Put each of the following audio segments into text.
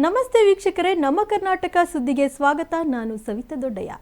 ನಮಸ್ತೆ ವೀಕ್ಷಕರೇ, ನಮ್ಮ ಕರ್ನಾಟಕ ಸುದ್ದಿಗೆ ಸ್ವಾಗತ. ನಾನು ಸವಿತಾ ದೊಡ್ಡಯ್ಯ.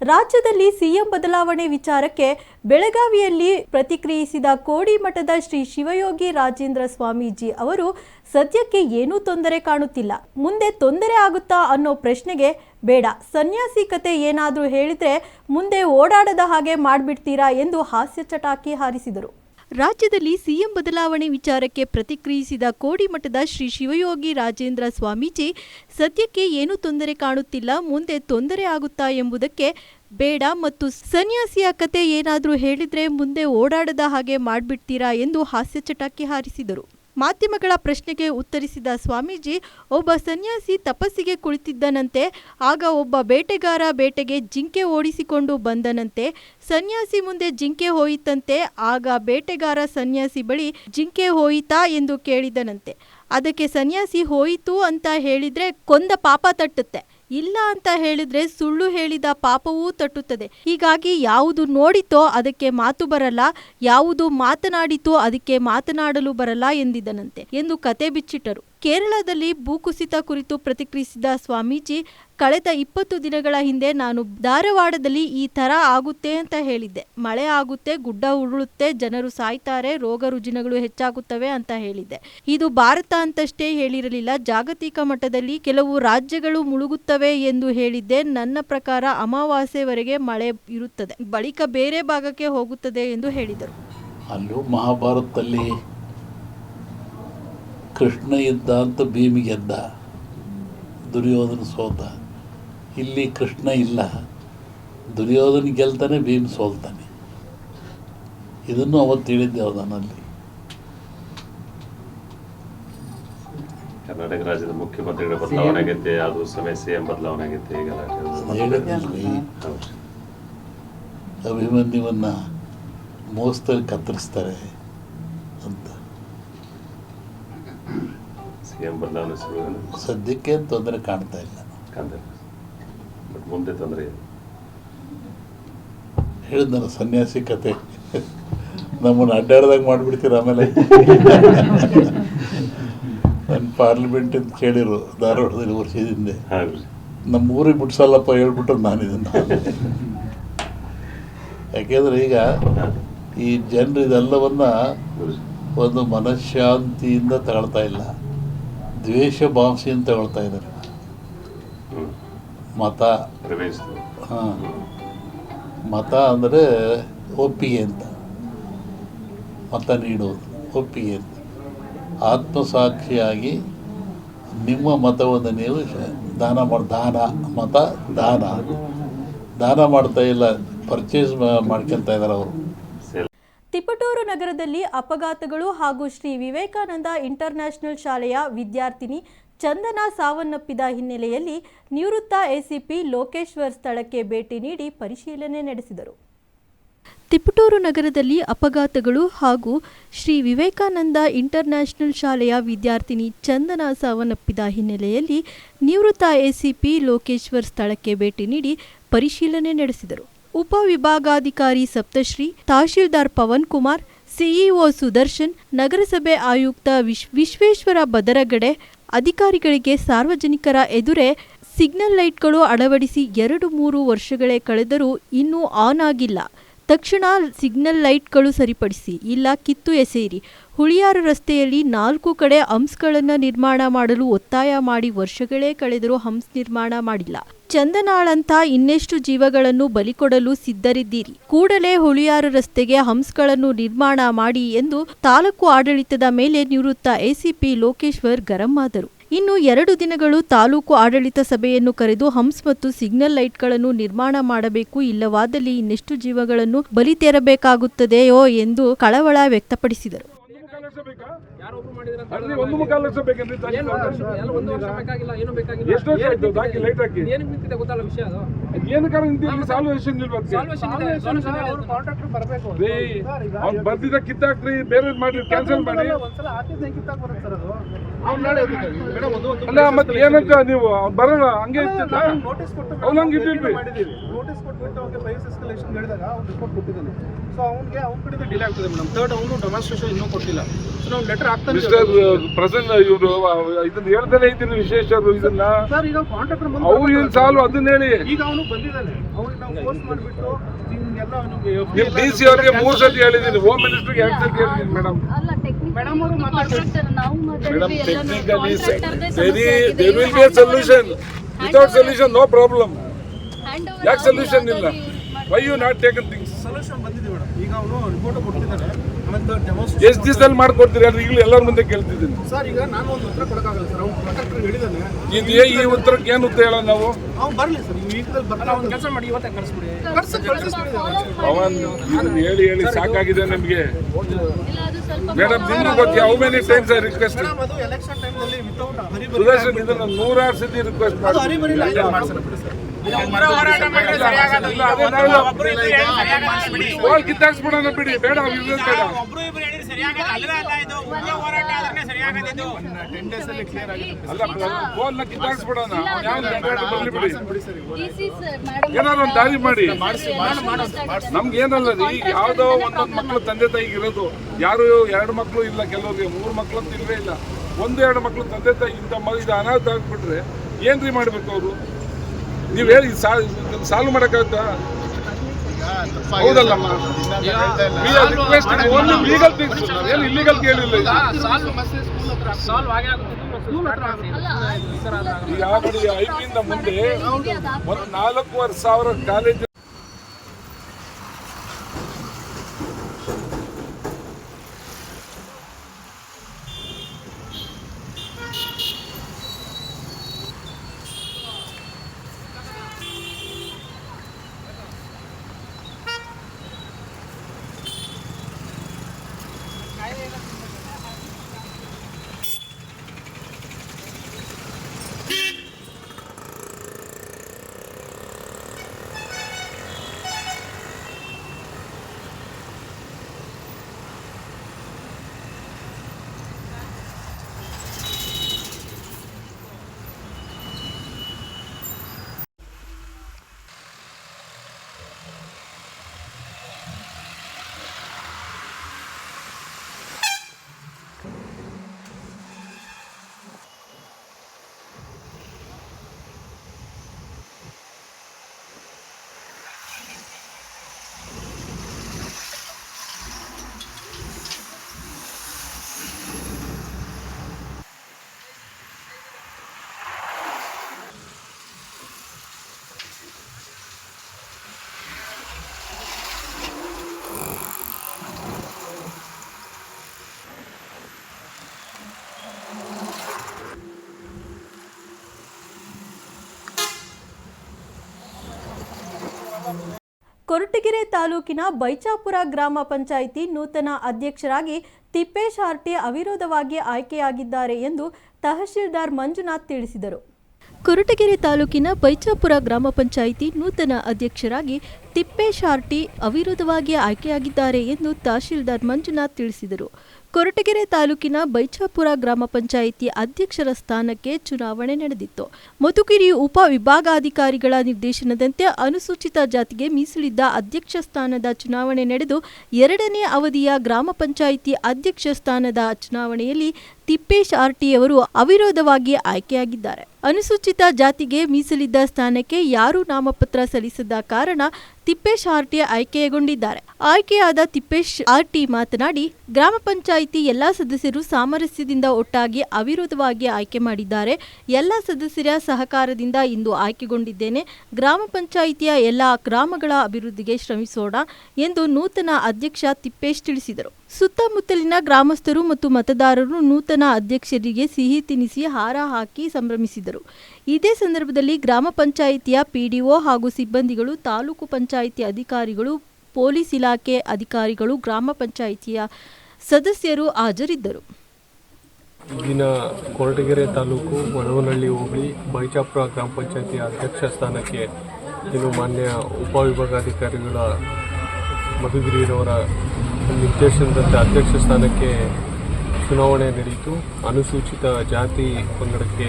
ರಾಜ್ಯದಲ್ಲಿ ಸಿಎಂ ಬದಲಾವಣೆ ವಿಚಾರಕ್ಕೆ ಬೆಳಗಾವಿಯಲ್ಲಿ ಪ್ರತಿಕ್ರಿಯಿಸಿದ ಕೋಡಿಮಠದ ಶ್ರೀ ಶಿವಯೋಗಿ ರಾಜೇಂದ್ರ ಸ್ವಾಮೀಜಿ ಅವರು, ಸದ್ಯಕ್ಕೆ ಏನೂ ತೊಂದರೆ ಕಾಣುತ್ತಿಲ್ಲ. ಮುಂದೆ ತೊಂದರೆ ಆಗುತ್ತಾ ಅನ್ನೋ ಪ್ರಶ್ನೆಗೆ ಬೇಡ. ಸನ್ಯಾಸಿ ಕತೆ ಏನಾದರೂ ಹೇಳಿದ್ರೆ ಮುಂದೆ ಓಡಾಡದ ಹಾಗೆ ಮಾಡಿಬಿಡ್ತೀರಾ ಎಂದು ಹಾಸ್ಯ ಚಟಾಕಿ ಹಾರಿಸಿದರು. ರಾಜ್ಯದಲ್ಲಿ ಸಿಎಂ ಬದಲಾವಣೆ ವಿಚಾರಕ್ಕೆ ಪ್ರತಿಕ್ರಿಯಿಸಿದ ಕೋಡಿಮಠದ ಶ್ರೀ ಶಿವಯೋಗಿ ರಾಜೇಂದ್ರ ಸ್ವಾಮೀಜಿ, ಸದ್ಯಕ್ಕೆ ಏನೂ ತೊಂದರೆ ಕಾಣುತ್ತಿಲ್ಲ, ಮುಂದೆ ತೊಂದರೆ ಆಗುತ್ತಾ ಎಂಬುದಕ್ಕೆ ಬೇಡ ಮತ್ತು ಸನ್ಯಾಸಿಯ ಕತೆ ಏನಾದರೂ ಹೇಳಿದ್ರೆ ಮುಂದೆ ಓಡಾಡದ ಹಾಗೆ ಮಾಡಿಬಿಡ್ತೀರಾ ಎಂದು ಹಾಸ್ಯ ಚಟಾಕಿ ಹಾರಿಸಿದರು. ಮಾಧ್ಯಮಗಳ ಪ್ರಶ್ನೆಗೆ ಉತ್ತರಿಸಿದ ಸ್ವಾಮೀಜಿ, ಒಬ್ಬ ಸನ್ಯಾಸಿ ತಪಸ್ಸಿಗೆ ಕುಳಿತಿದ್ದನಂತೆ, ಆಗ ಒಬ್ಬ ಬೇಟೆಗಾರ ಬೇಟೆಗೆ ಜಿಂಕೆ ಓಡಿಸಿಕೊಂಡು ಬಂದನಂತೆ, ಸನ್ಯಾಸಿ ಮುಂದೆ ಜಿಂಕೆ ಹೋಯಿತಂತೆ, ಆಗ ಬೇಟೆಗಾರ ಸನ್ಯಾಸಿ ಬಳಿ ಜಿಂಕೆ ಹೋಯಿತಾ ಎಂದು ಕೇಳಿದನಂತೆ. ಅದಕ್ಕೆ ಸನ್ಯಾಸಿ ಹೋಯಿತು ಅಂತ ಹೇಳಿದ್ರೆ ಕೊಂದ ಪಾಪ ತಟ್ಟುತ್ತೆ. ಇಲ್ಲ ಅಂತ ಹೇಳಿದ್ರೆ ಸುಳ್ಳು ಹೇಳಿದ ಪಾಪವೂ ತಟ್ಟುತ್ತದೆ. ಹೀಗಾಗಿ ಯಾವುದು ನೋಡಿತೋ ಅದಕ್ಕೆ ಮಾತು ಬರಲ್ಲ, ಯಾವುದು ಮಾತನಾಡಿತೋ ಅದಕ್ಕೆ ಮಾತನಾಡಲು ಬರಲ್ಲ ಎಂದಿದ್ದನಂತೆ ಎಂದು ಕತೆ ಬಿಚ್ಚಿಟ್ಟರು. ಕೇರಳದಲ್ಲಿ ಭೂಕುಸಿತ ಕುರಿತು ಪ್ರತಿಕ್ರಿಯಿಸಿದ ಸ್ವಾಮೀಜಿ ಕಳೆದ ಇಪ್ಪತ್ತು ದಿನಗಳ ಹಿಂದೆ ನಾನು ಧಾರವಾಡದಲ್ಲಿ ಈ ಥರ ಆಗುತ್ತೆ ಅಂತ ಹೇಳಿದ್ದೆ. ಮಳೆ ಆಗುತ್ತೆ, ಗುಡ್ಡ ಉರುಳುತ್ತೆ, ಜನರು ಸಾಯ್ತಾರೆ, ರೋಗ ರುಜಿನಗಳು ಹೆಚ್ಚಾಗುತ್ತವೆ ಅಂತ ಹೇಳಿದ್ದೆ. ಇದು ಭಾರತ ಅಂತಷ್ಟೇ ಹೇಳಿರಲಿಲ್ಲ. ಜಾಗತಿಕ ಮಟ್ಟದಲ್ಲಿ ಕೆಲವು ರಾಜ್ಯಗಳು ಮುಳುಗುತ್ತವೆ ಎಂದು ಹೇಳಿದ್ದೆ. ನನ್ನ ಪ್ರಕಾರ ಅಮಾವಾಸ್ಯೆವರೆಗೆ ಮಳೆ ಇರುತ್ತದೆ. ಬಳಿಕ ಬೇರೆ ಭಾಗಕ್ಕೆ ಹೋಗುತ್ತದೆ ಎಂದು ಹೇಳಿದರು. ಅಲ್ಲೂ ಮಹಾಭಾರತದಲ್ಲಿ ಕೃಷ್ಣ ಇದ್ದ ಅಂತ ಭೀಮಿಗೆದ್ದ ದುರ್ಯೋಧನ ಸೋತ. ಇಲ್ಲಿ ಕೃಷ್ಣ ಇಲ್ಲ. ದುರ್ಯೋಧನ ಗೆಲ್ತಾನೆ ಭೀಮ್ ಸೋಲ್ತಾನೆ. ಇದನ್ನು ಅವತ್ತು ಹೇಳಿದ್ದೆ ಅವನಲ್ಲಿ ಕರ್ನಾಟಕ ರಾಜ್ಯದ ಮುಖ್ಯಮಂತ್ರಿಗಳ ಬದಲಾವಣೆ ಆಗೈತೆ ಅದು ಸಮಯ ಸಿಎಂ ಬದಲಾವಣೆ ಆಗೈತೆ. ಅಭಿಮನ್ಯುವನ್ನ ಮೋಸದಲ್ಲಿ ಕತ್ತರಿಸ್ತಾರೆ ಅಂತ. ಸಿಎಂ ಬದಲಾವಣೆ ಸದ್ಯಕ್ಕೆ ತೊಂದರೆ ಕಾಣ್ತಾ ಇಲ್ಲ. ಕಾಂತ ಬಟ್ ಮುಂದೆ ತೊಂದರೆ? ಇದೆ ಹೇಳಿದ್ನಲ್ಲ ಸನ್ಯಾಸಿ ಕತೆ. ನಮ್ಮನ್ನು ಅಡ್ಡಾಡ್ದಾಗ ಮಾಡಿಬಿಡ್ತೀರ ಆಮೇಲೆ? ನನ್ನ ಪಾರ್ಲಿಮೆಂಟ್ ಅಂತ ಕೇಳಿರು ಧಾರವಾಡದಲ್ಲಿ ವರ್ಷದ ಹಿಂದೆ. ಹೌದು. ನಮ್ಮ ಊರಿಗೆ ಬಿಡ್ಸಲ್ಲಪ್ಪ ಹೇಳ್ಬಿಟ್ಟು ನಾನು ಇದನ್ನು ಯಾಕೆಂದ್ರೆ ಈಗ ಈ ಜನರು ಇದೆಲ್ಲವನ್ನ ಒಂದು ಮನಃಶಾಂತಿಯಿಂದ ತಗೊಳ್ತಾ ಇಲ್ಲ. ದ್ವೇಷ ಭಾವಸೆಯಿಂದ ತಗೊಳ್ತಾ ಇದ್ದಾರೆ. ಮತ. ಪ್ರವೇಶ ಹಾಂ. ಮತ ಅಂದರೆ ಒಪ್ಪಿಗೆ ಅಂತ. ಮತ ನೀಡುವುದು ಒಪ್ಪಿಗೆ ಅಂತ. ಆತ್ಮಸಾಕ್ಷಿಯಾಗಿ ನಿಮ್ಮ ಮತವನ್ನು ನೀವು ದಾನ ಮಾಡಿ ದಾನ ಮತ ದಾನ. ದಾನ ಮಾಡ್ತಾ ಇಲ್ಲ ಪರ್ಚೇಸ್ ಮಾಡ್ಕೊಂತ ಇದ್ದಾರೆ ಅವರು. ತಿಪಟೂರು ನಗರದಲ್ಲಿ ಅಪಘಾತಗಳು ಹಾಗೂ ಶ್ರೀ ವಿವೇಕಾನಂದ ಇಂಟರ್ನ್ಯಾಷನಲ್ ಶಾಲೆಯ ವಿದ್ಯಾರ್ಥಿನಿ ಚಂದನ ಸಾವನ್ನಪ್ಪಿದ ಹಿನ್ನೆಲೆಯಲ್ಲಿ ನಿವೃತ್ತ ಎಸಿಪಿ ಲೋಕೇಶ್ವರ್ ಸ್ಥಳಕ್ಕೆ ಭೇಟಿ ನೀಡಿ ಪರಿಶೀಲನೆ ನಡೆಸಿದರು. ತಿಪಟೂರು ನಗರದಲ್ಲಿ ಅಪಘಾತಗಳು ಹಾಗೂ ಶ್ರೀ ವಿವೇಕಾನಂದ ಇಂಟರ್ನ್ಯಾಷನಲ್ ಶಾಲೆಯ ವಿದ್ಯಾರ್ಥಿನಿ ಚಂದನ ಸಾವನ್ನಪ್ಪಿದ ಹಿನ್ನೆಲೆಯಲ್ಲಿ ನಿವೃತ್ತ ಎಸಿಪಿ ಲೋಕೇಶ್ವರ್ ಸ್ಥಳಕ್ಕೆ ಭೇಟಿ ನೀಡಿ ಪರಿಶೀಲನೆ ನಡೆಸಿದರು. ಉಪವಿಭಾಗಾಧಿಕಾರಿ ಸಪ್ತಶ್ರೀ, ತಹಶೀಲ್ದಾರ್ ಪವನ್ ಕುಮಾರ್, ಸಿಇಒ ಸುದರ್ಶನ್, ನಗರಸಭೆ ಆಯುಕ್ತ ವಿಶ್ ವಿಶ್ವೇಶ್ವರ ಬದರಗಡೆ ಅಧಿಕಾರಿಗಳಿಗೆ ಸಾರ್ವಜನಿಕರ ಎದುರೇ ಸಿಗ್ನಲ್ ಲೈಟ್ಗಳು ಅಳವಡಿಸಿ ಎರಡು ಮೂರು ವರ್ಷಗಳೇ ಕಳೆದರೂ ಇನ್ನೂ ಆನ್ ಆಗಿಲ್ಲ. ತಕ್ಷಣ ಸಿಗ್ನಲ್ ಲೈಟ್ಗಳು ಸರಿಪಡಿಸಿ, ಇಲ್ಲ ಕಿತ್ತು ಎಸೆಯಿರಿ. ಹುಳಿಯಾರು ರಸ್ತೆಯಲ್ಲಿ ನಾಲ್ಕು ಕಡೆ ಹಂಸ್ಗಳನ್ನು ನಿರ್ಮಾಣ ಮಾಡಲು ಒತ್ತಾಯ ಮಾಡಿ ವರ್ಷಗಳೇ ಕಳೆದರೂ ಹಂಸ್ ನಿರ್ಮಾಣ ಮಾಡಿಲ್ಲ. ಚಂದನಾಳಂತ ಇನ್ನೆಷ್ಟು ಜೀವಗಳನ್ನು ಬಲಿಕೊಡಲು ಸಿದ್ಧರಿದ್ದೀರಿ. ಕೂಡಲೇ ಹುಳಿಯಾರು ರಸ್ತೆಗೆ ಹಂಸ್ಗಳನ್ನು ನಿರ್ಮಾಣ ಮಾಡಿ ಎಂದು ತಾಲೂಕು ಆಡಳಿತದ ಮೇಲೆ ನಿವೃತ್ತ ಎಸಿಪಿ ಲೋಕೇಶ್ವರ್ ಗರಂ ಆದರು. ಇನ್ನು ಎರಡು ದಿನಗಳು ತಾಲೂಕು ಆಡಳಿತ ಸಭೆಯನ್ನು ಕರೆದು ಹಂಸ್ ಮತ್ತು ಸಿಗ್ನಲ್ ಲೈಟ್ಗಳನ್ನು ನಿರ್ಮಾಣ ಮಾಡಬೇಕು, ಇಲ್ಲವಾದಲ್ಲಿ ಇನ್ನೆಷ್ಟು ಜೀವಗಳನ್ನು ಬಲಿ ತೆರಬೇಕಾಗುತ್ತದೆಯೋ ಎಂದು ಕಳವಳ ವ್ಯಕ್ತಪಡಿಸಿದರು. ಲಕ್ಷ ಸಾವ್ಕಾರ? ಎಲ್ಲ ಒಂದು ವರ್ಷ ಬೇಕಾಗಿಲ್ಲ ಏನು ಬೇಕಾಗಿಲ್ಲ. ಎಷ್ಟು ವರ್ಷ ಆಯ್ತು? ಹಾಕಿ ಲೈಟ್ ಹಾಕಿ. ಏನಕ್ಕೆ ನಿಂತಿದೆ ಗೊತ್ತಲ್ಲ ವಿಷಯ ಅದು? ಏನು ಕಾರಣ ನಿಂತಿಲ್ಲ ಸಾಲ್ವೇಷನ್ ರೀ ಅವ್ನು ಬರ್ದಿದ್ದ ಕಿತ್ತಾಕ್ರಿ ಬೇರೆ ಮಾಡಿ. ಕ್ಯಾನ್ಸಲ್ ಮಾಡಿ ಅಲ್ಲ ಮತ್ತೆ ಏನಂತ ನೀವು? ಅವ್ನು ಬರೋಣ ಹಂಗೆ ಇರ್ತಿದ್ದ ಅವ್ನು ಹಂಗೆ ಇದ್ದಿಲ್ರಿ ನೋಟಿಸ್ ಕೊಟ್ಬಿಟ್ಟು ಅವ್ರಿಗೆ ಪ್ರೈಸ್ ಎಸ್ಕಲೇಷನ್ ಹೇಳಿದಾಗ ಅವ್ನು ರಿಪೋರ್ಟ್ ಕೊಟ್ಟಿದ್ದಾನೆ. ಸೊ ಅವ್ನಿಗೆ ಅವ್ನ ಕಡೆ ಡಿಲೇ ಆಗ್ತದೆ ಮೇಡಮ್. ಥರ್ಡ್ ಅವನು ಡೆಮಾನ್ಸ್ಟ್ರೇಷನ್ ಇನ್ನೂ ಕೊಟ್ಟಿಲ್ಲ. ಲೆಟರ್ ಆಗ್ತಾನೆ ಮಿಸ್ಟರ್ ಪ್ರಸನ್ನ ಇವರು ಇದನ್ನ ಹೇಳ್ತಾನೆ ಇದ್ದೀನಿ ವಿಶೇಷ ಇದನ್ನ. ಸರ್ ಈಗ ಕಾಂಟ್ರಾಕ್ಟರ್ ಅವ್ರು ಏನ್ ಸಾಲು ಅದನ್ನ ಹೇಳಿ. ಈಗ ಅವನು ಬಂದಿದ್ದಾನೆ. ನಾವು ಪೋಸ್ಟ್ ಮಾಡಿಬಿಟ್ಟು ಡಿ ಸಿ ಅವರಿಗೆ ಮೂರು ಸತಿ ಹೇಳಿದ್ದೀನಿ. ಹೋಮ್ ಮಿನಿಸ್ಟರ್ಗೆ ಎರಡು ಸತಿ ಹೇಳಿದ್ದೀನಿ ಮೇಡಮ್ ಮೇಡಮ್ ಅವರು ಮಾತಾಡ್ತಾರೆ. ನಾವು ಮೇಡಮ್ ಎಲ್ಲ technically there will be a solution without solution no problem ಯಾಕೆ ಸೊಲ್ಯೂಷನ್ ಇಲ್ಲ why you not taken things solution ಬಂದಿದೆ ಮೇಡಮ್ ಈಗ ಅವನು ರಿಪೋರ್ಟ್ ಕೊಟ್ಟಿದ್ದಾನೆ ಮತ್ತು ಎಷ್ಟು ದಿವಸದಲ್ಲಿ ಮಾಡ್ಕೊಡ್ತೀರಿ ಅಂದ್ರೆ ಈಗಲೂ ಎಲ್ಲರ ಮುಂದೆ ಕೇಳ್ತಿದ್ದೀನಿ. ಸರ್ ಈಗ ನಾನು ಒಂದು ಉತ್ತರ ಕೊಡಕ್ಕಾಗಲ್ಲ ಸರ್ ಅವ್ನು ಪ್ರೊಟೆಕ್ಟರ್ ಹೇಳಿದ್ದಾನೆ. ಇದು ಈ ಉತ್ತರಕ್ಕೆ ಏನು ಉತ್ತರ ಹೇಳೋದು ನಾವು? ಅವ್ನು ಬರಲಿ ಸರ್ ಈ ವೀಕಲ್ಲಿ ಬರ್ತಾನೆ ಅವ್ನು ಕೆಲಸ ಮಾಡಿ ಇವತ್ತೇ ಕಳಿಸ್ಬಿಡಿ. ಕಳ್ಸಿ ಕಳಿಸ್ಬಿಡಿ ಅವನ್ ಇದನ್ನ ಹೇಳಿ ಹೇಳಿ ಸಾಕಾಗಿದೆ ನಮಗೆ. ಇಲ್ಲ ಅದು ಸ್ವಲ್ಪ ಮೇಡಮ್ ನಿಮ್ಗೆ ಗೊತ್ತಿ how many times I request Sudarshan ಇದನ್ನ ನೂರಾರು ಸತಿ ರಿಕ್ವೆಸ್ಟ್ ಮಾಡಿ ಬಾಲ್ ಕಿತ್ತಾಕ್ಸ್ಬಿಡೋಣ ಬಿಡಿ. ಬೇಡ ಬೇಡ ಅಲ್ಲ ಕಿತ್ತಾಕ್ಸ್ಬಿಡೋಣ. ಏನಾದ್ರು ಒಂದು ದಾರಿ ಮಾಡಿ. ನಮ್ಗೆ ಏನಲ್ಲ ಈಗ ಯಾವ್ದೋ ಒಂದೊಂದು ಮಕ್ಳು ತಂದೆ ತಾಯಿಗೆ ಇರೋದು. ಯಾರು ಎರಡು ಮಕ್ಳು ಇಲ್ಲ ಕೆಲವರಿಗೆ ಮೂರು ಮಕ್ಳು ಅಂತ ಇಲ್ವೇ ಇಲ್ಲ. ಒಂದು ಎರಡು ಮಕ್ಳು ತಂದೆ ತಾಯಿ ಇಂಥ ಮ ಇದು ಅನಾಹುತ ಆಗ್ಬಿಟ್ರೆ ಏನ್ರಿ ಮಾಡ್ಬೇಕು ಅವರು? ನೀವು ಹೇಳಿ ಸಾಲ್ವ್ ಮಾಡೋಕ್ಕಾಗುತ್ತಾ? ಹೌದಲ್ಲಮ್ಮ ಲೀಗಲ್ ಥಿಂಗ್ಸ್ ಏನು ಇಲ್ಲಿಗಲ್ ಕೇಳಿಲ್ಲ ಈಗ ನೋಡಿ ಐ ಪಿಯಿಂದ ಮುಂದೆ ಒಂದು ನಾಲ್ಕೂವರೆ ಸಾವಿರ ಕಾಲೇಜ್ ಕೊರಟಗೆರೆ ತಾಲೂಕಿನ ಬೈಚಾಪುರ ಗ್ರಾಮ ಪಂಚಾಯಿತಿ ನೂತನ ಅಧ್ಯಕ್ಷರಾಗಿ ತಿಪ್ಪೇಶ್ ಆರ್ಟಿ ಅವಿರೋಧವಾಗಿ ಆಯ್ಕೆಯಾಗಿದ್ದಾರೆ ಎಂದು ತಹಶೀಲ್ದಾರ್ ಮಂಜುನಾಥ್ ತಿಳಿಸಿದರು. ಕೊರಟಗೆರೆ ತಾಲೂಕಿನ ಬೈಚಾಪುರ ಗ್ರಾಮ ಪಂಚಾಯಿತಿ ನೂತನ ಅಧ್ಯಕ್ಷರಾಗಿ ತಿಪ್ಪೇಶ್ ಆರ್ಟಿ ಅವಿರೋಧವಾಗಿ ಆಯ್ಕೆಯಾಗಿದ್ದಾರೆ ಎಂದು ತಹಶೀಲ್ದಾರ್ ಮಂಜುನಾಥ್ ತಿಳಿಸಿದರು. ಕೊರಟಗೆರೆ ತಾಲೂಕಿನ ಬೈಚಾಪುರ ಗ್ರಾಮ ಪಂಚಾಯಿತಿ ಅಧ್ಯಕ್ಷರ ಸ್ಥಾನಕ್ಕೆ ಚುನಾವಣೆ ನಡೆದಿತ್ತು. ಮಧುಗಿರಿ ಉಪ ವಿಭಾಗಾಧಿಕಾರಿಗಳ ನಿರ್ದೇಶನದಂತೆ ಅನುಸೂಚಿತ ಜಾತಿಗೆ ಮೀಸಲಿದ್ದ ಅಧ್ಯಕ್ಷ ಸ್ಥಾನದ ಚುನಾವಣೆ ನಡೆದು ಎರಡನೇ ಅವಧಿಯ ಗ್ರಾಮ ಪಂಚಾಯಿತಿ ಅಧ್ಯಕ್ಷ ಸ್ಥಾನದ ಚುನಾವಣೆಯಲ್ಲಿ ತಿಪ್ಪೇಶ್ ಆರ್ಟಿಯವರು ಅವಿರೋಧವಾಗಿ ಆಯ್ಕೆಯಾಗಿದ್ದಾರೆ. ಅನುಸೂಚಿತ ಜಾತಿಗೆ ಮೀಸಲಿದ್ದ ಸ್ಥಾನಕ್ಕೆ ಯಾರೂ ನಾಮಪತ್ರ ಸಲ್ಲಿಸದ ಕಾರಣ ತಿಪ್ಪೇಶ್ ಆರ್ಟಿ ಆಯ್ಕೆಗೊಂಡಿದ್ದಾರೆ. ಆಯ್ಕೆಯಾದ ತಿಪ್ಪೇಶ್ ಆರ್ಟಿ ಮಾತನಾಡಿ, ಗ್ರಾಮ ಪಂಚಾಯಿತಿ ಎಲ್ಲಾ ಸದಸ್ಯರು ಸಾಮರಸ್ಯದಿಂದ ಒಟ್ಟಾಗಿ ಅವಿರೋಧವಾಗಿ ಆಯ್ಕೆ ಮಾಡಿದ್ದಾರೆ. ಎಲ್ಲ ಸದಸ್ಯರ ಸಹಕಾರದಿಂದ ಇಂದು ಆಯ್ಕೆಗೊಂಡಿದ್ದೇನೆ. ಗ್ರಾಮ ಪಂಚಾಯಿತಿಯ ಎಲ್ಲ ಗ್ರಾಮಗಳ ಅಭಿವೃದ್ಧಿಗೆ ಶ್ರಮಿಸೋಣ ಎಂದು ನೂತನ ಅಧ್ಯಕ್ಷ ತಿಪ್ಪೇಶ್ ತಿಳಿಸಿದರು. ಸುತ್ತಮುತ್ತಲಿನ ಗ್ರಾಮಸ್ಥರು ಮತ್ತು ಮತದಾರರು ನೂತನ ಅಧ್ಯಕ್ಷರಿಗೆ ಸಿಹಿ ತಿನಿಸಿ, ಹಾರ ಹಾಕಿ ಸಂಭ್ರಮಿಸಿದರು. ಇದೇ ಸಂದರ್ಭದಲ್ಲಿ ಗ್ರಾಮ ಪಂಚಾಯಿತಿಯ ಪಿಡಿಒ ಹಾಗೂ ಸಿಬ್ಬಂದಿಗಳು, ತಾಲೂಕು ಪಂಚಾಯಿತಿ ಅಧಿಕಾರಿಗಳು, ಪೊಲೀಸ್ ಇಲಾಖೆ ಅಧಿಕಾರಿಗಳು, ಗ್ರಾಮ ಪಂಚಾಯಿತಿಯ ಸದಸ್ಯರು ಹಾಜರಿದ್ದರು. ಇಲ್ಲಿನ ಕೊರಟಗೆರೆ ತಾಲೂಕು ಮನವನಹಳ್ಳಿ ಹೋಬಳಿ ಬೈಚಾಪುರ ಗ್ರಾಮ ಪಂಚಾಯಿತಿಯ ಅಧ್ಯಕ್ಷ ಸ್ಥಾನಕ್ಕೆ ಇನ್ನು ಮಾನ್ಯ ಉಪವಿಭಾಗಾಧಿಕಾರಿಗಳ ಮಧುಗಿರಿರವರ ನಿರ್ದೇಶನದಂತೆ ಅಧ್ಯಕ್ಷ ಸ್ಥಾನಕ್ಕೆ ಚುನಾವಣೆ ನಡೆಯಿತು. ಅನುಸೂಚಿತ ಜಾತಿ ಪಂಗಡಕ್ಕೆ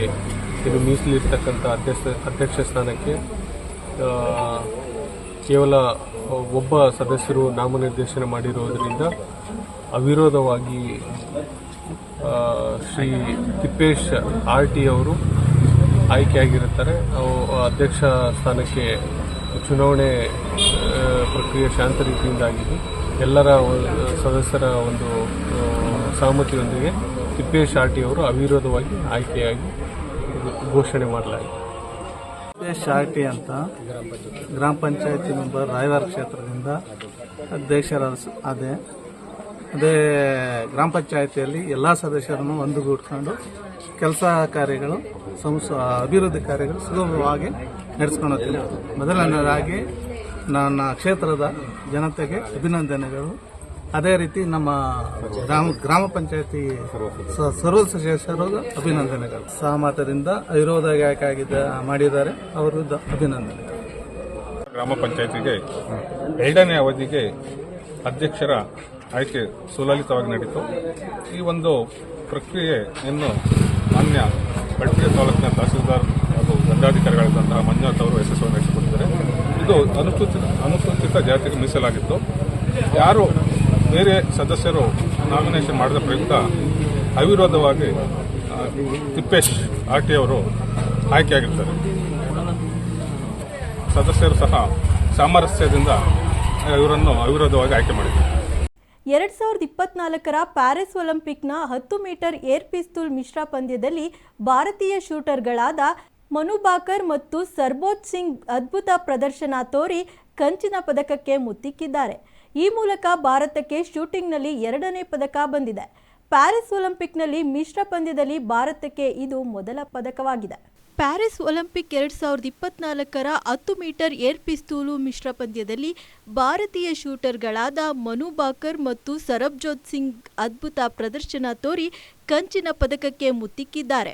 ಇದು ಮೀಸಲಿರ್ತಕ್ಕಂಥ ಅಧ್ಯಕ್ಷ ಅಧ್ಯಕ್ಷ ಸ್ಥಾನಕ್ಕೆ ಕೇವಲ ಒಬ್ಬ ಸದಸ್ಯರು ನಾಮನಿರ್ದೇಶನ ಮಾಡಿರುವುದರಿಂದ ಅವಿರೋಧವಾಗಿ ಶ್ರೀ ತಿಪ್ಪೇಶ್ ಆರ್ ಟಿ ಅವರು ಆಯ್ಕೆಯಾಗಿರುತ್ತಾರೆ ಅವು ಅಧ್ಯಕ್ಷ ಸ್ಥಾನಕ್ಕೆ ಚುನಾವಣೆ ಪ್ರಕ್ರಿಯೆ ಶಾಂತ ರೀತಿಯಿಂದ ಎಲ್ಲರ ಸದಸ್ಯರ ಒಂದು ಸಹಮತಿಯೊಂದಿಗೆ ತಿಪ್ಪೇಶ್ ಆರ್ ಟಿ ಅವರು ಅವಿರೋಧವಾಗಿ ಆಯ್ಕೆಯಾಗಿ ಘೋಷಣೆ ಮಾಡಲಾಗಿದೆ. ಶಾರ್ಟಿ ಅಂತ ಗ್ರಾಮ ಪಂಚಾಯತಿ ಮೆಂಬರ್ ರಾಯವಾರ ಕ್ಷೇತ್ರದಿಂದ ಅಧ್ಯಕ್ಷರ ಅದೇ ಅದೇ ಗ್ರಾಮ ಪಂಚಾಯತಿಯಲ್ಲಿ ಎಲ್ಲ ಸದಸ್ಯರನ್ನು ಒಂದುಗೂಡ್ಕೊಂಡು ಕೆಲಸ ಕಾರ್ಯಗಳು, ಸಂಸ ಅಭಿವೃದ್ಧಿ ಕಾರ್ಯಗಳು ಸುಗಮವಾಗಿ ಹೋಗ್ತೀನಿ ಮೊದಲನೇದಾಗಿ ನನ್ನ ಕ್ಷೇತ್ರದ ಜನತೆಗೆ ಅಭಿನಂದನೆಗಳು. ಅದೇ ರೀತಿ ನಮ್ಮ ಗ್ರಾಮ ಗ್ರಾಮ ಪಂಚಾಯತಿ ಸರ್ವ ಸದಸ್ಯರು ಅಭಿನಂದನೆಗಳು. ಸಹಮತದಿಂದ ಗಾಯಕ ಆಗಿದ್ದ ಮಾಡಿದ್ದಾರೆ. ಅವರು ಅಭಿನಂದನೆಗಳು. ಗ್ರಾಮ ಪಂಚಾಯತಿಗೆ ಎರಡನೇ ಅವಧಿಗೆ ಅಧ್ಯಕ್ಷರ ಆಯ್ಕೆ ಸುಲಲಿತವಾಗಿ ನಡೀತು. ಈ ಒಂದು ಪ್ರಕ್ರಿಯೆಯನ್ನು ಮಾನ್ಯ ಬಳ್ಳಾರಿ ತಾಲೂಕಿನ ತಹಸೀಲ್ದಾರ್ ಹಾಗೂ ದಂಡಾಧಿಕಾರಿಗಳಾದಂತಹ ಮಂಜುನಾಥ್ ಅವರು ಯಶಸ್ವಿಯಾಗಿ ನಡೆಸಿಕೊಟ್ಟಿದ್ದಾರೆ ಇದು ಅನುಸೂಚಿತ ಅನುಸೂಚಿತ ಜಾತಿಗೆ ಮೀಸಲಾಗಿತ್ತು. ಯಾರು ಬೇರೆ ಸದಸ್ಯರು ನಾಮಿನೇಷನ್ ಮಾಡಿದ ಪ್ರಯುಕ್ತ ಅವಿರೋಧವಾಗಿ ತಿಪ್ಪೇಶ್ ಆರ್ ಟಿ ಅವರು ಆಯ್ಕೆಯಾಗಿರ್ತಾರೆ. ಸದಸ್ಯರು ಸಹ ಸಾಮರಸ್ಯದಿಂದ ಇವರನ್ನು ಅವಿರೋಧವಾಗಿ ಆಯ್ಕೆ ಮಾಡಿದ್ದಾರೆ ಎರಡ್ ಸಾವಿರದ ಇಪ್ಪತ್ನಾಲ್ಕರ ಪ್ಯಾರಿಸ್ ಒಲಿಂಪಿಕ್ನ ಹತ್ತು ಮೀಟರ್ ಏರ್ ಪಿಸ್ತೂಲ್ ಮಿಶ್ರ ಪಂದ್ಯದಲ್ಲಿ ಭಾರತೀಯ ಶೂಟರ್ಗಳಾದ ಮನು ಬಾಕರ್ ಮತ್ತು ಸರ್ಬೋಜ್ ಸಿಂಗ್ ಅದ್ಭುತ ಪ್ರದರ್ಶನ ತೋರಿ ಕಂಚಿನ ಪದಕಕ್ಕೆ ಮುತ್ತಿಕ್ಕಿದ್ದಾರೆ. ಈ ಮೂಲಕ ಭಾರತಕ್ಕೆ ಶೂಟಿಂಗ್ನಲ್ಲಿ ಎರಡನೇ ಪದಕ ಬಂದಿದೆ. ಪ್ಯಾರಿಸ್ ಒಲಿಂಪಿಕ್ನಲ್ಲಿ ಮಿಶ್ರ ಪಂದ್ಯದಲ್ಲಿ ಭಾರತಕ್ಕೆ ಇದು ಮೊದಲ ಪದಕವಾಗಿದೆ. ಪ್ಯಾರಿಸ್ ಒಲಿಂಪಿಕ್ ಎರಡ್ ಸಾವಿರದ ಇಪ್ಪತ್ನಾಲ್ಕರ ಹತ್ತು ಮೀಟರ್ ಏರ್ ಪಿಸ್ತೂಲು ಮಿಶ್ರ ಪಂದ್ಯದಲ್ಲಿ ಭಾರತೀಯ ಶೂಟರ್ಗಳಾದ ಮನು ಬಾಕರ್ ಮತ್ತು ಸರಬ್ಜೋತ್ ಸಿಂಗ್ ಅದ್ಭುತ ಪ್ರದರ್ಶನ ತೋರಿ ಕಂಚಿನ ಪದಕಕ್ಕೆ ಮುತ್ತಿಕ್ಕಿದ್ದಾರೆ.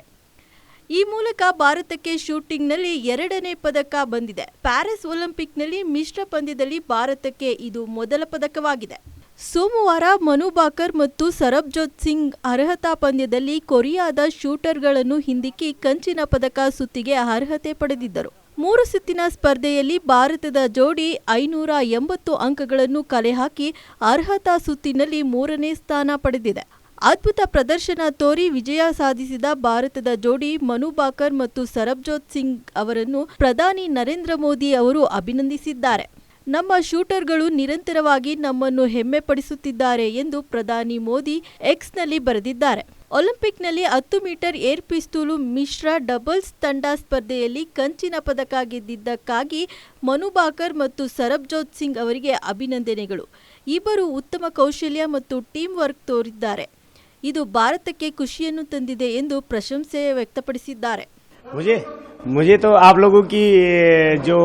ಈ ಮೂಲಕ ಭಾರತಕ್ಕೆ ಶೂಟಿಂಗ್ನಲ್ಲಿ ಎರಡನೇ ಪದಕ ಬಂದಿದೆ. ಪ್ಯಾರಿಸ್ ಒಲಿಂಪಿಕ್ನಲ್ಲಿ ಮಿಶ್ರ ಪಂದ್ಯದಲ್ಲಿ ಭಾರತಕ್ಕೆ ಇದು ಮೊದಲ ಪದಕವಾಗಿದೆ. ಸೋಮವಾರ ಮನು ಬಾಕರ್ ಮತ್ತು ಸರಬ್ಜೋತ್ ಸಿಂಗ್ ಅರ್ಹತಾ ಪಂದ್ಯದಲ್ಲಿ ಕೊರಿಯಾದ ಶೂಟರ್ಗಳನ್ನು ಹಿಂದಿಕ್ಕಿ ಕಂಚಿನ ಪದಕ ಸುತ್ತಿಗೆ ಅರ್ಹತೆ ಪಡೆದಿದ್ದರು. ಮೂರು ಸುತ್ತಿನ ಸ್ಪರ್ಧೆಯಲ್ಲಿ ಭಾರತದ ಜೋಡಿ ಐನೂರ ಎಂಬತ್ತು ಅಂಕಗಳನ್ನು ಕಲೆಹಾಕಿ ಅರ್ಹತಾ ಸುತ್ತಿನಲ್ಲಿ ಮೂರನೇ ಸ್ಥಾನ ಪಡೆದಿದೆ. ಅದ್ಭುತ ಪ್ರದರ್ಶನ ತೋರಿ ವಿಜಯ ಸಾಧಿಸಿದ ಭಾರತದ ಜೋಡಿ ಮನು ಬಾಕರ್ ಮತ್ತು ಸರಬ್ಜೋತ್ ಸಿಂಗ್ ಅವರನ್ನು ಪ್ರಧಾನಿ ನರೇಂದ್ರ ಮೋದಿ ಅವರು ಅಭಿನಂದಿಸಿದ್ದಾರೆ. ನಮ್ಮ ಶೂಟರ್ಗಳು ನಿರಂತರವಾಗಿ ನಮ್ಮನ್ನು ಹೆಮ್ಮೆ ಪಡಿಸುತ್ತಿದ್ದಾರೆ ಎಂದು ಪ್ರಧಾನಿ ಮೋದಿ ಎಕ್ಸ್ನಲ್ಲಿ ಬರೆದಿದ್ದಾರೆ. ಒಲಿಂಪಿಕ್ನಲ್ಲಿ ಹತ್ತು ಮೀಟರ್ ಏರ್ ಪಿಸ್ತೂಲು ಮಿಶ್ರ ಡಬಲ್ಸ್ ತಂಡ ಸ್ಪರ್ಧೆಯಲ್ಲಿ ಕಂಚಿನ ಪದಕ ಗೆದ್ದಿದ್ದಕ್ಕಾಗಿ ಮನು ಬಾಕರ್ ಮತ್ತು ಸರಬ್ಜೋತ್ ಸಿಂಗ್ ಅವರಿಗೆ ಅಭಿನಂದನೆಗಳು. ಇಬ್ಬರು ಉತ್ತಮ ಕೌಶಲ್ಯ ಮತ್ತು ಟೀಮ್ ವರ್ಕ್ ತೋರಿದ್ದಾರೆ. ಇದು ಭಾರತಕ್ಕೆ ಖುಷಿಯನ್ನು ತಂದಿದೆ ಎಂದು ಪ್ರಶಂಸೆ ವ್ಯಕ್ತಪಡಿಸಿದ್ದಾರೆ मुझे मुझे तो आप लोगों की जो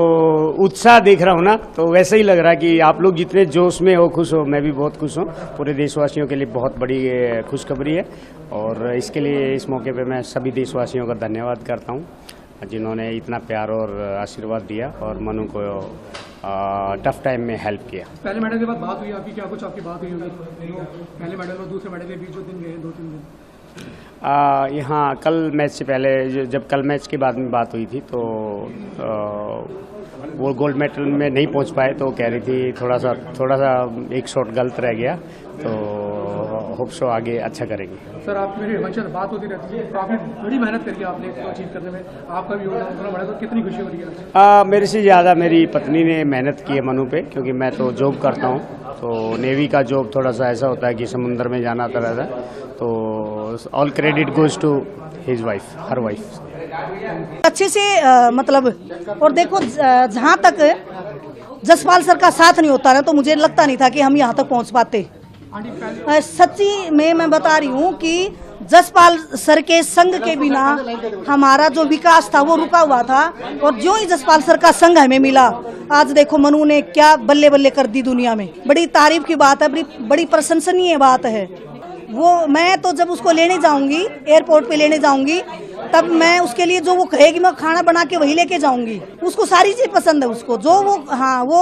उत्साह देख रहा हूँ ना तो वैसे ही लग रहा है कि आप लोग जितने जोश में हो खुश हो मैं भी बहुत खुश हूँ पूरे देशवासियों के लिए बहुत बड़ी ये खुशखबरी है और इसके लिए इस मौके पे मैं सभी देशवासियों का धन्यवाद करता हूँ जिन्होंने इतना प्यार और आशीर्वाद दिया और मनु को टफ टाइम में हेल्प किया। पहले मेडल के बाद बात हुई आपकी क्या कुछ आपकी बात हुई होगी? पहले मेडल और दूसरे मेडल के बीच जो दिन गए दो तीन दिन। यहाँ कल मैच से पहले जब कल मैच के बाद में बात हुई थी तो आ, वो गोल्ड मेडल में नहीं पहुँच पाए तो कह रही थी थोड़ा सा थोड़ा सा एक शॉट गलत रह गया तो होप सो आगे अच्छा करेंगे। सर आपकी मेरी हमेशा से बात होती रहती है। काफ़ी बड़ी मेहनत करी आपने इसको अचीव करने में आपका भी योगदान बड़ा तो कितनी खुशी हो रही है? आ, मेरे से ज़्यादा मेरी पत्नी ने मेहनत की है मनु पे क्योंकि मैं तो जॉब करता हूँ। तो नेवी का जॉब थोड़ा सा ऐसा होता है कि समुद्र में जाना आता रहता है। तो all credit goes to his wife her wife अच्छे से अ, मतलब और देखो जहाँ तक जसपाल सर का साथ नहीं होता ना तो मुझे लगता नहीं था कि हम यहाँ तक पहुँच पाते। सच्ची में मैं बता रही हूँ कि जसपाल सर के संघ के बिना हमारा जो विकास था वो रुका हुआ था और जो ही जसपाल सर का संघ हमें मिला, आज देखो मनु ने क्या बल्ले बल्ले कर दी दुनिया में। बड़ी तारीफ़ की बात है, बड़ी बड़ी प्रशंसनीय बात है। वो, मैं तो जब उसको लेने जाऊँगी एयरपोर्ट पे लेने जाऊँगी, तब मैं उसके लिए जो वो कहेगी मैं खाना बना के वही लेके जाऊँगी। उसको सारी चीज़ पसंद है उसको। जो वो हाँ वो,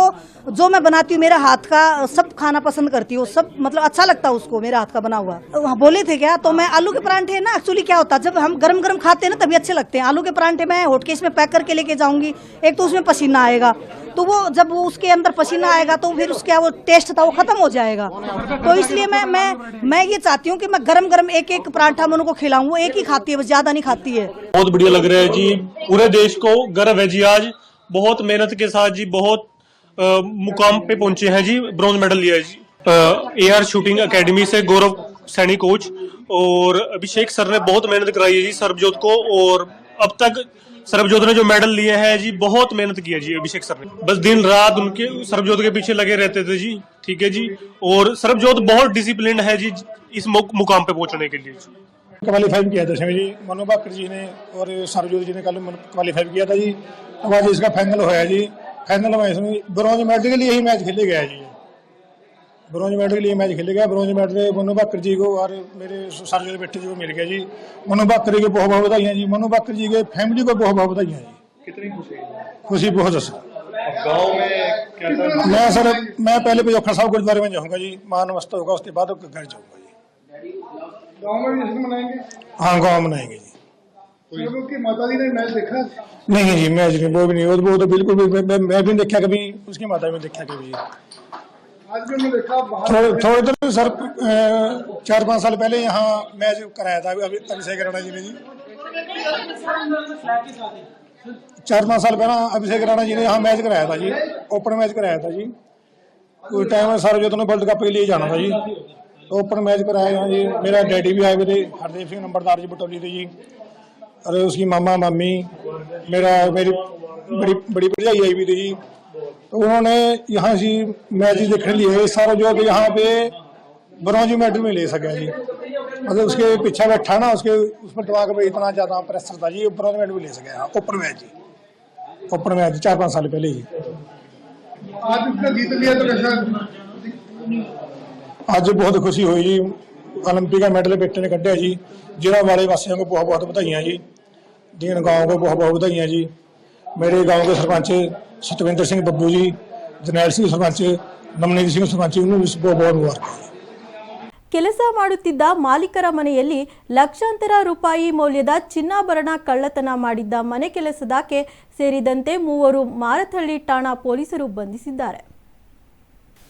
जो मैं बनाती हूँ, मेरा हाथ का सब खाना पसंद करती हूँ, सब मतलब अच्छा लगता है उसको, मेरा हाथ का बना हुआ। बोले थे क्या? तो मैं आलू के परांठे ना एक्चुअली क्या होता है? जब हम गरम गरम खाते हैं ना, तभी अच्छे लगते हैं। आलू के परांठे मैं हॉटकेस में पैक करके लेके जाऊँगी, एक तो उसमें पसीना आएगा। तो वो, जब वो उसके अंदर पसीना आएगा तो फिर उसका वो टेस्ट था, वो खत्म हो जाएगा। तो इसलिए मैं मैं मैं ये चाहती हूँ कि मैं गरम गरम एक एक पराठा मैं उनको खिलाऊं वो एक ही खाती है बस ज़्यादा नहीं खाती है। बहुत बढ़िया लग रहा है जी। पूरे देश को गर्व है जी आज। बहुत मेहनत के साथ जी बहुत मुकाम पे पहुँचे हैं जी ब्रॉन्ज मेडल लिया है जी। ए आर शूटिंग एकेडमी से गौरव सैनी कोच और अभिषेक सर ने बहुत मेहनत कराई है जी सरबजोत को और अब तक सरबजोत ने जो मेडल लिए हैं जी, बहुत मेहनत की है जी अभिषेक सर ने। बस दिन रात उनके सरबजोत के पीछे लगे रहते थे जी, ठीक है जी? और सरबजोत बहुत डिसिप्लिन है जी इस मुकाम पे पहुँचने के लिए क्वालिफाई किया था जी। मनु भाकर जी ने और सरजोत जी ने कल क्वालिफाई किया था जी। अब आज इसका फाइनल होया जी। फाइनल में ब्रॉन्ज मेडल के लिए ही मैच खेले गया जी। ब्रॉन्ज मेडल के लिए मैच खेले गया ब्रॉन्ज मेडल मनु भाकर जी को और मेरे सरजोत बेटे जी को मिल गया जी मनु भाकर जी को बहुत बहुत बधाइयाँ जी मनु भाकर जी के फैमिली को बहुत बहुत बधाइयाँ जी कितनी खुशी खुशी बहुत है सर गाँव में कैसा मैं सर मैं पहले पजोखर साहब गुरुद्वारे में जाऊंगा जी मां नमस्त होगा उसके बाद घर जाऊंगा जी गाँव में भी मनाएंगे हाँ गाँव मनाएंगे जी की माता जी ने मैच देखा नहीं जी मैच नहीं वो भी नहीं वो वो तो बिल्कुल भी मैं, मैं, मैं भी नहीं देखा कभी उसकी माता भी नहीं देखा कभी आज भी हमने देखा बाहर थोड़े थोड़े दिन सर अ, चार पाँच साल पहले यहाँ मैच कराया था अभी अभिषेक राणा जी ने जी चार पाँच साल पहले अभिषेक राणा जी ने यहाँ मैच कराया था जी ओपन मैच कराया था जी उस टाइम में सारे जो वर्ल्ड कप के लिए जाना था जी तो ओपन मैच कराया यहाँ जी मेरा डैडी भी आए हुए थे हरदेव सिंह नंबरदार जी बटोली थे जी और उसकी मामा मम्मी मेरा मेरी बड़ी बड़ी भरजाई आई हुई थी जी तो उन्होंने यहाँ से मैच देखने लिए सारा जो है कि यहाँ पे ब्रॉन्ज मेडल में ले सके जी मतलब उसके पीछे बैठा ना उसके उस पर दिमाग में इतना ज्यादा प्रेशर था जी ब्रॉन्ज मेडल में ले सके ओपन मैच जी ओपन मैच चार पाँच साल पहले ही आज उसने जीत लिया तो कैसा ਅੱਜ ਬਹੁਤ ਖੁਸ਼ੀ ਹੋਈ ਜੀ ओलंपिक का मेडल बेटे ने कढ़िया जी जिला वाले वासियों को बहुत बहुत बधाइयाँ जी दीन गांव को बहुत बहुत बधाइयाँ जी ਮੇਰੇ ਗਾਉਂ ਦੇ ਸਰਪੰਚ ਸਤਵਿੰਦਰ ਸਿੰਘ ਬੱਬੂ ਜੀ, ਜਰਨੈਲ ਸਿੰਘ ਸਰਪੰਚ ਨਮਨੀਤ ਸਿੰਘ ਸਰਪੰਚ, ਉਹਨੂੰ ਵੀ ਬਹੁਤ ਬਹੁਤ ਮੁਬਾਰਕਾਂ। ಕೆಲಸ ಮಾಡುತ್ತಿದ್ದ ಮಾಲೀಕರ ಮನೆಯಲ್ಲಿ ಲಕ್ಷಾಂತರ ರೂಪಾಯಿ ಮೌಲ್ಯದ ಚಿನ್ನಾಭರಣ ಕಳ್ಳತನ ಮಾಡಿದ್ದ ಮನೆ ಕೆಲಸದಾಕೆ ಸೇರಿದಂತೆ ಮೂವರು ಮಾರಥಳ್ಳಿ ಠಾಣಾ ಪೊಲೀಸರು ಬಂಧಿಸಿದ್ದಾರೆ.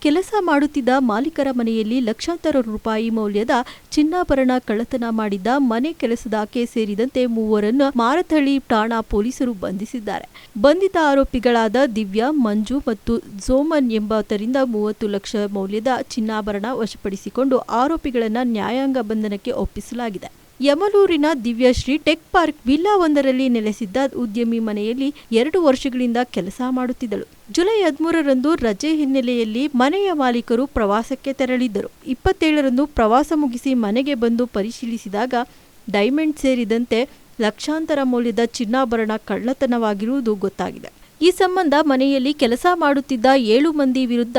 ಕೆಲಸ ಮಾಡುತ್ತಿದ್ದ ಮಾಲೀಕರ ಮನೆಯಲ್ಲಿ ಲಕ್ಷಾಂತರ ರೂಪಾಯಿ ಮೌಲ್ಯದ ಚಿನ್ನಾಭರಣ ಕಳ್ಳತನ ಮಾಡಿದ್ದ ಮನೆ ಕೆಲಸದಾಕೆ ಸೇರಿದಂತೆ ಮೂವರನ್ನು ಮಾರಥಳ್ಳಿ ಠಾಣಾ ಪೊಲೀಸರು ಬಂಧಿಸಿದ್ದಾರೆ. ಬಂಧಿತ ಆರೋಪಿಗಳಾದ ದಿವ್ಯಾ, ಮಂಜು ಮತ್ತು ಝೋಮನ್ ಎಂಬಾತರಿಂದ ಮೂವತ್ತು ಲಕ್ಷ ಮೌಲ್ಯದ ಚಿನ್ನಾಭರಣ ವಶಪಡಿಸಿಕೊಂಡು ಆರೋಪಿಗಳನ್ನು ನ್ಯಾಯಾಂಗ ಬಂಧನಕ್ಕೆ ಒಪ್ಪಿಸಲಾಗಿದೆ. ಯಮಲೂರಿನ ದಿವ್ಯಶ್ರೀ ಟೆಕ್ ಪಾರ್ಕ್ ವಿಲ್ಲಾ ಒಂದರಲ್ಲಿ ನೆಲೆಸಿದ್ದ ಉದ್ಯಮಿ ಮನೆಯಲ್ಲಿ ಎರಡು ವರ್ಷಗಳಿಂದ ಕೆಲಸ ಮಾಡುತ್ತಿದ್ದಳು. ಜುಲೈ ಹದಿಮೂರರಂದು ರಜೆ ಹಿನ್ನೆಲೆಯಲ್ಲಿ ಮನೆಯ ಮಾಲೀಕರು ಪ್ರವಾಸಕ್ಕೆ ತೆರಳಿದ್ದರು. ಇಪ್ಪತ್ತೇಳರಂದು ಪ್ರವಾಸ ಮುಗಿಸಿ ಮನೆಗೆ ಬಂದು ಪರಿಶೀಲಿಸಿದಾಗ ಡೈಮಂಡ್ ಸೇರಿದಂತೆ ಲಕ್ಷಾಂತರ ಮೌಲ್ಯದ ಚಿನ್ನಾಭರಣ ಕಳ್ಳತನವಾಗಿರುವುದು ಗೊತ್ತಾಗಿದೆ. ಈ ಸಂಬಂಧ ಮನೆಯಲ್ಲಿ ಕೆಲಸ ಮಾಡುತ್ತಿದ್ದ ಏಳು ಮಂದಿ ವಿರುದ್ಧ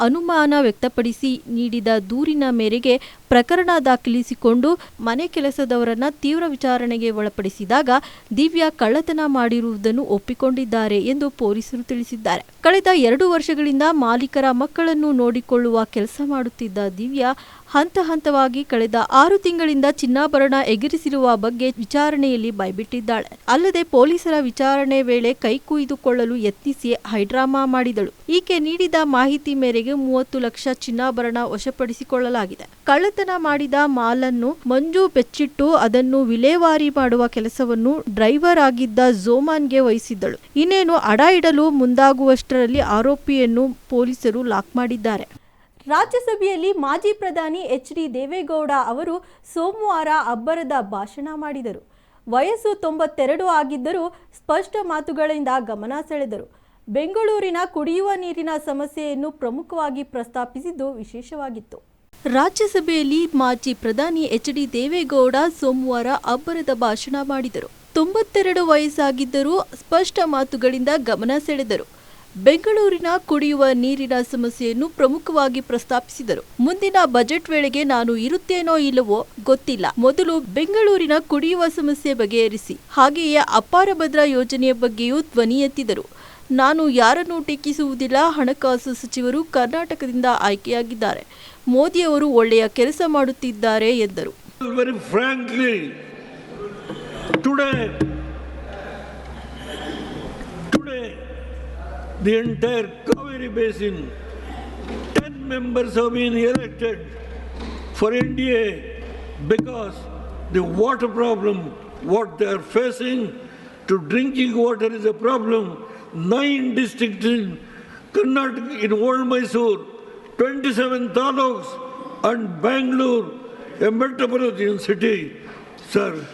ಅನುಮಾನ ವ್ಯಕ್ತಪಡಿಸಿ ನೀಡಿದ ದೂರಿನ ಮೇರೆಗೆ ಪ್ರಕರಣ ದಾಖಲಿಸಿಕೊಂಡು ಮನೆ ಕೆಲಸದವರನ್ನ ತೀವ್ರ ವಿಚಾರಣೆಗೆ ಒಳಪಡಿಸಿದಾಗ ದಿವ್ಯಾ ಕಳ್ಳತನ ಮಾಡಿರುವುದನ್ನು ಒಪ್ಪಿಕೊಂಡಿದ್ದಾರೆ ಎಂದು ಪೊಲೀಸರು ತಿಳಿಸಿದ್ದಾರೆ. ಕಳೆದ ಎರಡು ವರ್ಷಗಳಿಂದ ಮಾಲೀಕರ ಮಕ್ಕಳನ್ನು ನೋಡಿಕೊಳ್ಳುವ ಕೆಲಸ ಮಾಡುತ್ತಿದ್ದ ದಿವ್ಯಾ ಹಂತ ಹಂತವಾಗಿ ಕಳೆದ ಆರು ತಿಂಗಳಿಂದ ಚಿನ್ನಾಭರಣ ಎಗರಿಸಿರುವ ಬಗ್ಗೆ ವಿಚಾರಣೆಯಲ್ಲಿ ಬಾಯ್ಬಿಟ್ಟಿದ್ದಾಳೆ ಅಲ್ಲದೆ ಪೊಲೀಸರ ವಿಚಾರಣೆ ವೇಳೆ ಕೈಕುಯ್ದುಕೊಳ್ಳಲು ಯತ್ನಿಸಿ ಹೈಡ್ರಾಮಾ ಮಾಡಿದಳು. ಈಕೆ ನೀಡಿದ ಮಾಹಿತಿ ಮೇರೆಗೆ ಮೂವತ್ತು ಲಕ್ಷ ಚಿನ್ನಾಭರಣ ವಶಪಡಿಸಿಕೊಳ್ಳಲಾಗಿದೆ. ಕಳ್ಳತನ ಮಾಡಿದ ಮಾಲನ್ನು ಮಂಜು ಬೆಚ್ಚಿಟ್ಟು ಅದನ್ನು ವಿಲೇವಾರಿ ಮಾಡುವ ಕೆಲಸವನ್ನು ಡ್ರೈವರ್ ಆಗಿದ್ದ ಝೋಮಾನ್ಗೆ ವಹಿಸಿದ್ದಳು. ಇನ್ನೇನು ಅಡ ಇಡಲು ಮುಂದಾಗುವಷ್ಟರಲ್ಲಿ ಆರೋಪಿಯನ್ನು ಪೊಲೀಸರು ಲಾಕ್ ಮಾಡಿದ್ದಾರೆ. ರಾಜ್ಯಸಭೆಯಲ್ಲಿ ಮಾಜಿ ಪ್ರಧಾನಿ ಎಚ್ ಡಿ ದೇವೇಗೌಡ ಅವರು ಸೋಮವಾರ ಅಬ್ಬರದ ಭಾಷಣ ಮಾಡಿದರು. ವಯಸ್ಸು ತೊಂಬತ್ತೆರಡು ಆಗಿದ್ದರೂ ಸ್ಪಷ್ಟ ಮಾತುಗಳಿಂದ ಗಮನ ಸೆಳೆದರು. ಬೆಂಗಳೂರಿನ ಕುಡಿಯುವ ನೀರಿನ ಸಮಸ್ಯೆಯನ್ನು ಪ್ರಮುಖವಾಗಿ ಪ್ರಸ್ತಾಪಿಸಿದ್ದು ವಿಶೇಷವಾಗಿತ್ತು. ರಾಜ್ಯಸಭೆಯಲ್ಲಿ ಮಾಜಿ ಪ್ರಧಾನಿ ಎಚ್ ಡಿ ದೇವೇಗೌಡ ಸೋಮವಾರ ಅಬ್ಬರದ ಭಾಷಣ ಮಾಡಿದರು. ತೊಂಬತ್ತೆರಡು ವಯಸ್ಸಾಗಿದ್ದರೂ ಸ್ಪಷ್ಟ ಮಾತುಗಳಿಂದ ಗಮನ ಸೆಳೆದರು. ಬೆಂಗಳೂರಿನ ಕುಡಿಯುವ ನೀರಿನ ಸಮಸ್ಯೆಯನ್ನು ಪ್ರಮುಖವಾಗಿ ಪ್ರಸ್ತಾಪಿಸಿದರು. ಮುಂದಿನ ಬಜೆಟ್ ವೇಳೆಗೆ ನಾನು ಇರುತ್ತೇನೋ ಇಲ್ಲವೋ ಗೊತ್ತಿಲ್ಲ. ಮೊದಲು ಬೆಂಗಳೂರಿನ ಕುಡಿಯುವ ಸಮಸ್ಯೆ ಬಗೆಹರಿಸಿ. ಹಾಗೆಯೇ ಅಪಾರ ಭದ್ರಾ ಯೋಜನೆಯ ಬಗ್ಗೆಯೂ ಧ್ವನಿ ಎತ್ತಿದರು. ನಾನು ಯಾರನ್ನು ಟೀಕಿಸುವುದಿಲ್ಲ. ಹಣಕಾಸು ಸಚಿವರು ಕರ್ನಾಟಕದಿಂದ ಆಯ್ಕೆಯಾಗಿದ್ದಾರೆ. ಮೋದಿಯವರು ಒಳ್ಳೆಯ ಕೆಲಸ ಮಾಡುತ್ತಿದ್ದಾರೆ ಎಂದರು. The entire Kaveri Basin. Ten members have been elected for NDA because the water problem, what they are facing, to drinking water is a problem. Nine districts in Karnataka, in Old Mysore, 27 taluks and Bangalore, a metropolitan city. Sir,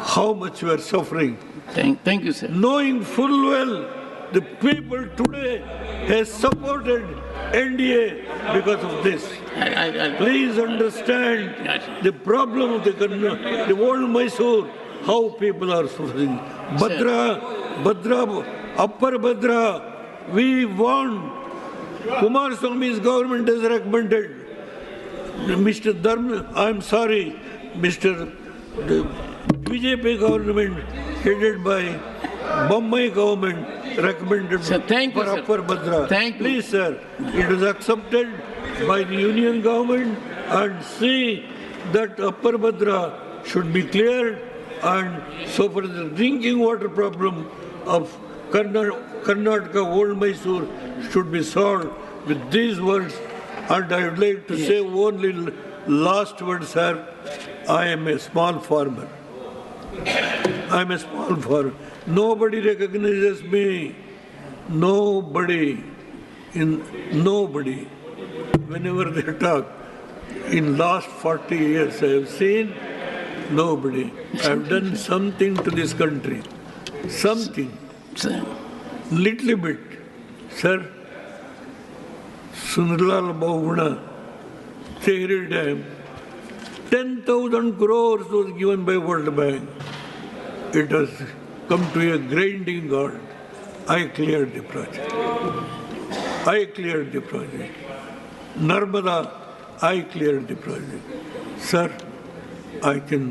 how much we are suffering. Thank, thank you, sir. Knowing full well the people today has supported NDA because of this. Please understand the problem of the, the old Mysore, how people are suffering. Badra, Badra, Upper Badra, we want Kumar Swami's government has recommended Mr. Dharma, I'm sorry, Mr. The BJP government headed by Bombay government recommended Sir, thank you, for sir. Upper Badra. Thank you. Please, sir, it was accepted by the union government and see that Upper Badra should be cleared and so for the drinking water problem of Karnataka, Old Mysore should be solved with these words. And I would like to say only last word, sir. I am a small farmer. I am a small farmer. Nobody recognizes me. Nobody. In nobody. Whenever they talk, in last 40 years I have seen nobody. I have done something to this country. Something. Little bit. Sir, Sundarlal Bahuguna, Tehri Dam, 10,000 crores was given by World Bank. It has come to a grinding halt. I cleared the project. I cleared the project. Narmada, I cleared the project. Sir, I can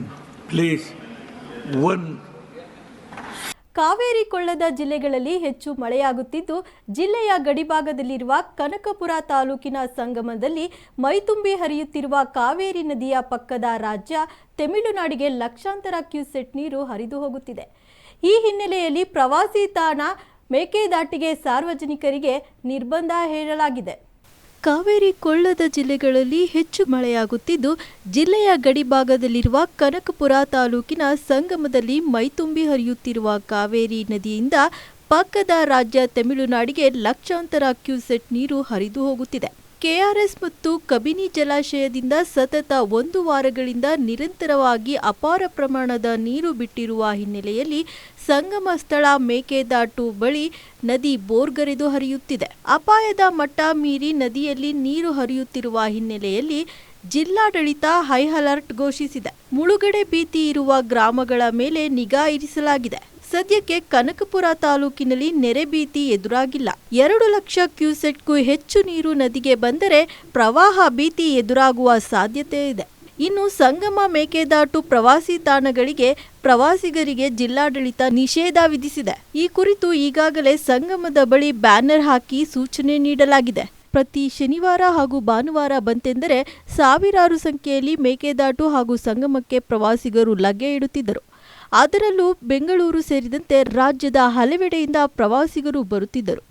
please one Kaveri ಕೊಳ್ಳದ ಜಿಲ್ಲೆಗಳಲ್ಲಿ ಹೆಚ್ಚು ಮಳೆಯಾಗುತ್ತಿದ್ದು ಜಿಲ್ಲೆಯ ಗಡಿಭಾಗದಲ್ಲಿರುವ ಕನಕಪುರ ತಾಲೂಕಿನ ಸಂಗಮದಲ್ಲಿ ಮೈತುಂಬಿ ಹರಿಯುತ್ತಿರುವ ಕಾವೇರಿ ನದಿಯ ಪಕ್ಕದ ರಾಜ್ಯ ತಮಿಳುನಾಡಿಗೆ ಲಕ್ಷಾಂತರ ಕ್ಯೂಸೆಟ್ ನೀರು ಹರಿದು ಹೋಗುತ್ತಿದೆ ಈ ಹಿನ್ನೆಲೆಯಲ್ಲಿ ಪ್ರವಾಸಿ ತಾಣ ಮೇಕೆದಾಟಿಗೆ ಸಾರ್ವಜನಿಕರಿಗೆ ನಿರ್ಬಂಧ ಹೇರಲಾಗಿದೆ. ಕಾವೇರಿ ಕೊಳ್ಳದ ಜಿಲ್ಲೆಗಳಲ್ಲಿ ಹೆಚ್ಚು ಮಳೆಯಾಗುತ್ತಿದ್ದು, ಜಿಲ್ಲೆಯ ಗಡಿಭಾಗದಲ್ಲಿರುವ ಕನಕಪುರ ತಾಲೂಕಿನ ಸಂಗಮದಲ್ಲಿ ಮೈತುಂಬಿ ಹರಿಯುತ್ತಿರುವ ಕಾವೇರಿ ನದಿಯಿಂದ ಪಕ್ಕದ ರಾಜ್ಯ ತಮಿಳುನಾಡಿಗೆ ಲಕ್ಷಾಂತರ ಕ್ಯೂಸೆಟ್ ನೀರು ಹರಿದು ಹೋಗುತ್ತಿದೆ. ಕೆಆರ್ಎಸ್ ಮತ್ತು ಕಬಿನಿ ಜಲಾಶಯದಿಂದ ಸತತ ಒಂದು ವಾರಗಳಿಂದ ನಿರಂತರವಾಗಿ ಅಪಾರ ಪ್ರಮಾಣದ ನೀರು ಬಿಟ್ಟಿರುವ ಹಿನ್ನೆಲೆಯಲ್ಲಿ ಸಂಗಮ ಸ್ಥಳ ಮೇಕೆದಾಟು ಬಳಿ ನದಿ ಬೋರ್ಗರೆದು ಹರಿಯುತ್ತಿದೆ. ಅಪಾಯದ ಮಟ್ಟ ಮೀರಿ ನದಿಯಲ್ಲಿ ನೀರು ಹರಿಯುತ್ತಿರುವ ಹಿನ್ನೆಲೆಯಲ್ಲಿ ಜಿಲ್ಲಾಡಳಿತ ಹೈ ಅಲರ್ಟ್ ಘೋಷಿಸಿದೆ. ಮುಳುಗಡೆ ಭೀತಿ ಇರುವ ಗ್ರಾಮಗಳ ಮೇಲೆ ನಿಗಾ ಇರಿಸಲಾಗಿದೆ. ಸದ್ಯಕ್ಕೆ ಕನಕಪುರ ತಾಲೂಕಿನಲ್ಲಿ ನೆರೆ ಭೀತಿ ಎದುರಾಗಿಲ್ಲ. ಎರಡು ಲಕ್ಷ ಕ್ಯೂಸೆಟ್ಗೂ ಹೆಚ್ಚು ನೀರು ನದಿಗೆ ಬಂದರೆ ಪ್ರವಾಹ ಭೀತಿ ಎದುರಾಗುವ ಸಾಧ್ಯತೆ ಇದೆ. ಇನ್ನು ಸಂಗಮ ಮೇಕೆದಾಟು ಪ್ರವಾಸಿ ತಾಣಗಳಿಗೆ ಪ್ರವಾಸಿಗರಿಗೆ ಜಿಲ್ಲಾಡಳಿತ ನಿಷೇಧ ವಿಧಿಸಿದೆ. ಈ ಕುರಿತು ಈಗಾಗಲೇ ಸಂಗಮದ ಬಳಿ ಬ್ಯಾನರ್ ಹಾಕಿ ಸೂಚನೆ ನೀಡಲಾಗಿದೆ. ಪ್ರತಿ ಶನಿವಾರ ಹಾಗೂ ಭಾನುವಾರ ಬಂತೆಂದರೆ ಸಾವಿರಾರು ಸಂಖ್ಯೆಯಲ್ಲಿ ಮೇಕೆದಾಟು ಹಾಗೂ ಸಂಗಮಕ್ಕೆ ಪ್ರವಾಸಿಗರು ಲಗ್ಗೆ ಇಡುತ್ತಿದ್ದರು. ಅದರಲ್ಲೂ ಬೆಂಗಳೂರು ಸೇರಿದಂತೆ ರಾಜ್ಯದ ಹಲವೆಡೆಯಿಂದ ಪ್ರವಾಸಿಗರು ಬರುತ್ತಿದ್ದರು.